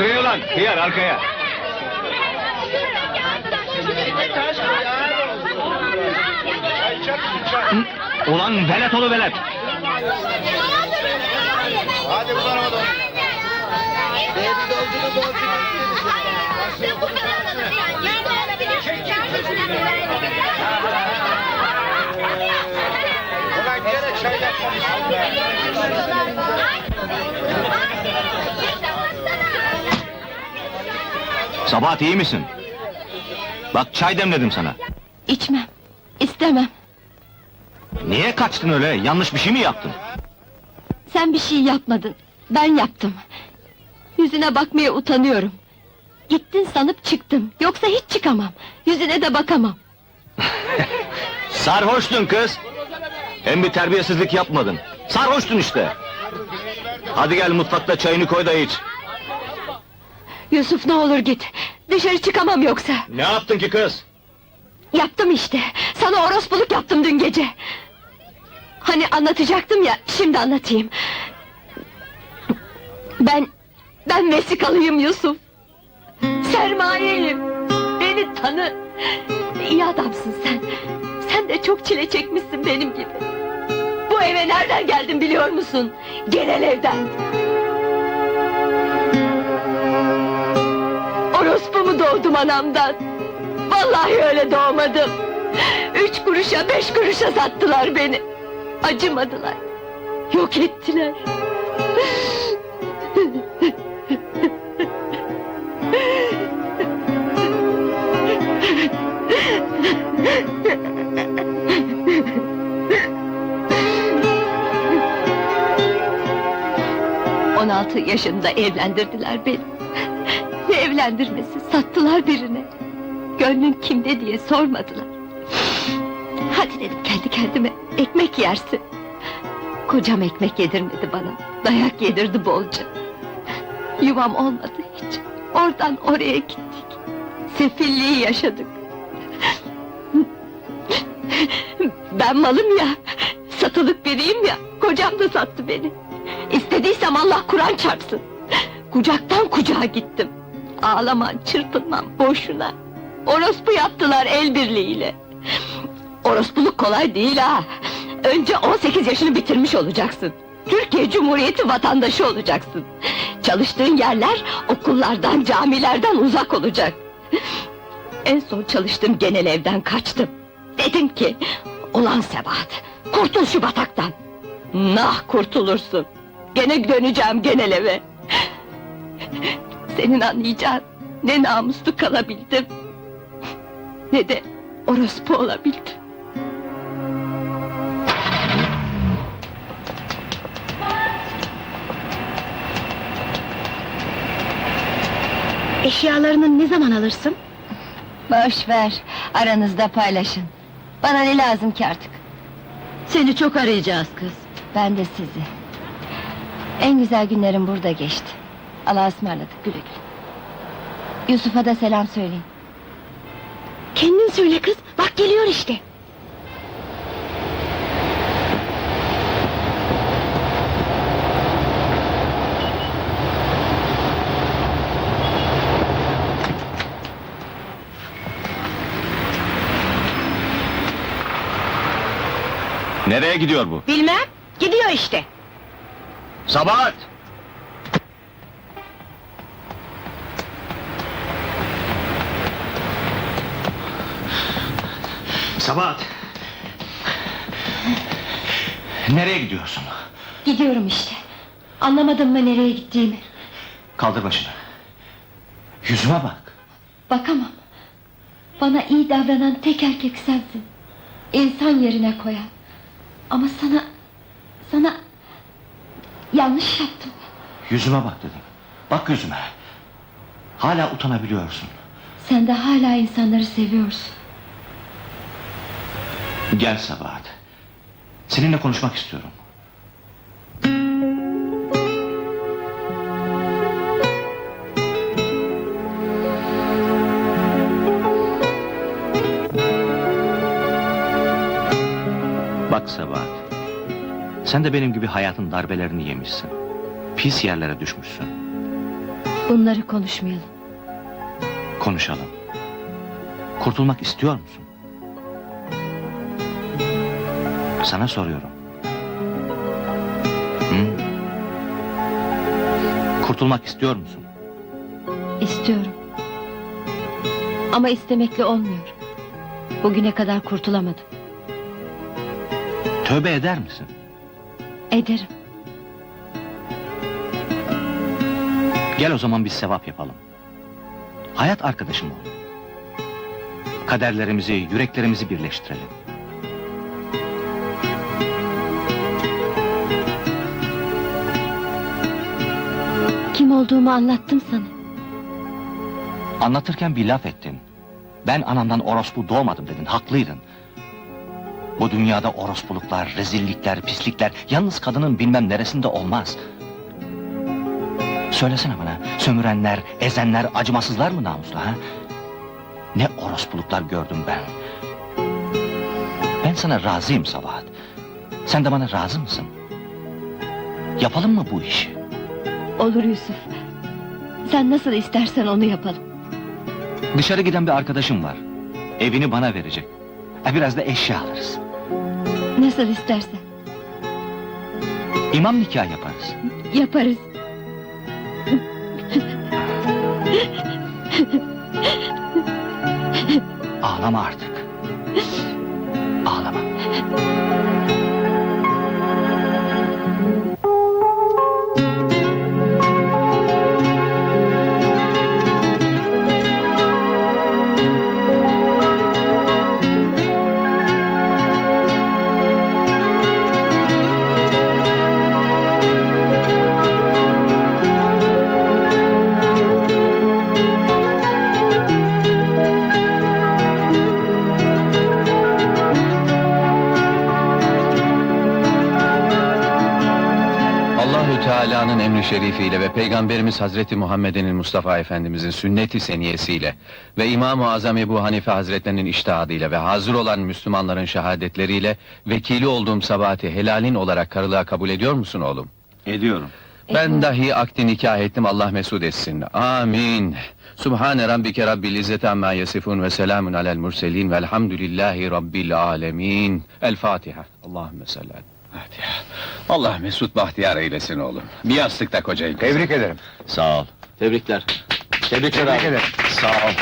Sıraya lan, hıyar arkaya. Ulan velet olu velet. Hadi bu tarafa doğru. Ulan gene çay yapmamışsın Sabahat iyi misin? Bak çay demledim sana. İçmem, istemem. Niye kaçtın öyle? Yanlış bir şey mi yaptın? Sen bir şey yapmadın, ben yaptım. Yüzüne bakmaya utanıyorum. Gittin sanıp çıktım, yoksa hiç çıkamam. Yüzüne de bakamam. Sarhoştun kız. Hem bir terbiyesizlik yapmadın. Sarhoştun işte. Hadi gel mutfakta çayını koy da iç. Yusuf ne olur git, dışarı çıkamam yoksa. Ne yaptın ki kız? Yaptım işte, sana orospuluk yaptım dün gece. Hani anlatacaktım ya, şimdi anlatayım. Ben, ben vesikalıyım Yusuf. Sermayeyim. Beni tanı. İyi adamsın sen. Sen de çok çile çekmişsin benim gibi. Bu eve nereden geldin biliyor musun? Genel evden. Orospu mu doğdum anamdan? Vallahi öyle doğmadım. Üç kuruşa beş kuruşa sattılar beni. Acımadılar. Yok ettiler. On altı yaşında evlendirdiler beni. Evlendirmesi, sattılar birine. Gönlün kimde diye sormadılar. Hadi dedim kendi kendime, ekmek yersin. Kocam ekmek yedirmedi bana, dayak yedirdi bolca. Yuvam olmadı hiç, oradan oraya gittik. Sefilliği yaşadık. Ben malım ya, satılık biriyim ya, kocam da sattı beni. İstediysem Allah Kur'an çarpsın. Kucaktan kucağa gittim. Ağlaman, çırpınman boşuna. Orospu yaptılar el birliğiyle. Orospuluk kolay değil ha. Önce 18 yaşını bitirmiş olacaksın. Türkiye Cumhuriyeti vatandaşı olacaksın. Çalıştığın yerler okullardan, camilerden uzak olacak. En son çalıştığım genel evden kaçtım. Dedim ki, ulan Sebahat, kurtul şu bataktan. Nah kurtulursun. Gene döneceğim genel eve. Senin anlayacağın ne namuslu kalabildim. Ne de orospu olabildim. Eşyalarını ne zaman alırsın? Boş ver, aranızda paylaşın. Bana ne lazım ki artık? Seni çok arayacağız kız. Ben de sizi. En güzel günlerim burada geçti. Allah'a ısmarladık, güle güle. Yusuf'a da selam söyleyin. Kendin söyle kız, bak geliyor işte. Nereye gidiyor bu? Bilmem, gidiyor işte. Sabahat! Sabahat! Nereye gidiyorsun? Gidiyorum işte. Anlamadın mı nereye gittiğimi? Kaldır başını. Yüzüme bak. Bakamam. Bana iyi davranan tek erkek sensin. İnsan yerine koyan. Ama sana... Sana... Yanlış yaptım. Yüzüme bak dedim. Bak yüzüme. Hala utanabiliyorsun. Sen de hala insanları seviyorsun. Gel Sabahat. Seninle konuşmak istiyorum. Bak Sabahat. Sen de benim gibi hayatın darbelerini yemişsin. Pis yerlere düşmüşsün. Bunları konuşmayalım. Konuşalım. Kurtulmak istiyor musun? Sana soruyorum. Hı? Kurtulmak istiyor musun? İstiyorum. Ama istemekle olmuyor. Bugüne kadar kurtulamadım. Tövbe eder misin? Ederim. Gel o zaman bir sevap yapalım. Hayat arkadaşım ol. Kaderlerimizi, yüreklerimizi birleştirelim. Olduğumu anlattım sana. Anlatırken bir laf ettin. Ben anamdan orospu doğmadım dedin, haklıydın. Bu dünyada orospuluklar, rezillikler, pislikler... ...yalnız kadının bilmem neresinde olmaz. Söylesene bana, sömürenler, ezenler, acımasızlar mı namuslu ha? Ne orospuluklar gördüm ben. Ben sana razıyım Sabahat. Sen de bana razı mısın? Yapalım mı bu işi? Olur Yusuf. Sen nasıl istersen onu yapalım. Dışarı giden bir arkadaşım var. Evini bana verecek. E biraz da eşya alırız. Nasıl istersen. İmam nikah yaparız. Yaparız. Ağlama artık. Ağlama. Emri şerifiyle ve Peygamberimiz Hazreti Muhammed'in Mustafa Efendimizin sünneti seniyesiyle ve İmam-ı Azam Ebu Hanife Hazretlerinin iştihadıyla ve hazır olan Müslümanların şehadetleriyle vekili olduğum sabahati helalin olarak karılığa kabul ediyor musun oğlum? Ediyorum. Ben dahi akdi nikah ettim Allah mesud etsin. Amin. Subhane rabbike rabbil izzeti amma yasifun ve selamun alel murselin velhamdülillahi rabbil alemin. El Fatiha. Allahümme salli aleyhi. Fatiha. Allah mesut bahtiyar eylesin oğlum. Bir yastıkta kocayın. Tebrik ederim. Sağ ol. Tebrikler. Tebrikler Tebrik abi. ederim. Sağ ol.